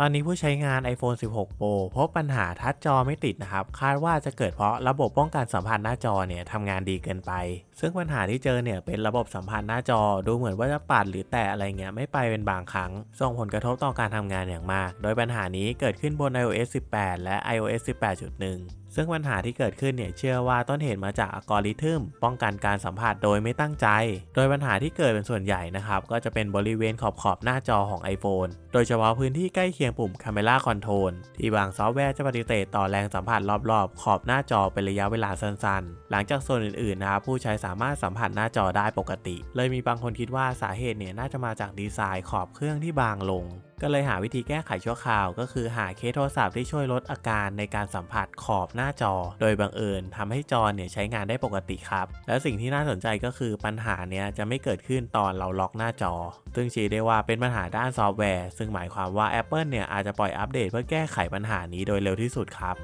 ตอนนี้ผู้ใช้งาน iPhone 16 Pro พบปัญหาทัชจอไม่ติดนะครับ คาดว่าจะเกิดเพราะระบบป้องกันสัมผัสหน้าจอเนี่ยทำงานดีเกินไป ซึ่งปัญหาที่เจอเนี่ยเป็นระบบสัมผัสหน้าจอ ดูเหมือนว่าจะปัดหรือแตะอะไรเงี้ยไม่ไปเป็นบางครั้ง ส่งผลกระทบต่อการทำงานอย่างมาก โดยปัญหานี้เกิดขึ้นบน iOS 18 และ iOS 18.1ซึ่งปัญหาที่เกิดขึ้นเนี่ยเชื่อว่าต้นเหตุมาจากอัลกอริทึมป้องกันการสัมผัสโดยไม่ตั้งใจ โดยปัญหาที่เกิดเป็นส่วนใหญ่นะครับก็จะเป็นบริเวณขอบขอบหน้าจอของ iPhone โดยเฉพาะพื้นที่ใกล้เคียงปุ่ม Camera Control ที่บางซอฟต์แวร์จะปฏิเสธต่อแรงสัมผัสรอบๆ ขอบหน้าจอเป็นระยะเวลาสั้นๆ หลังจากส่วนอื่นๆนะครับผู้ใช้สามารถสัมผัสหน้าจอได้ปกติ เลยมีบางคนคิดว่าสาเหตุเนี่ยน่าจะมาจากดีไซน์ขอบเครื่องที่บางลง ก็เลยหาวิธีแก้ไขชั่วคราว ก็คือหาเคสโทรศัพท์ที่ช่วยลดอาการในการสัมผัสขอบหน้าจอ โดยบังเอิญทำให้จอเนี่ยใช้งานได้ปกติครับ และสิ่งที่น่าสนใจก็คือปัญหาเนี้ยจะไม่เกิดขึ้นตอนเราล็อกหน้าจอ ซึ่งชี้ได้ว่าเป็นปัญหาด้านซอฟต์แวร์ ซึ่งหมายความว่า Apple เนี่ยอาจจะปล่อยอัปเดตเพื่อแก้ไขปัญหานี้โดยเร็วที่สุดครับ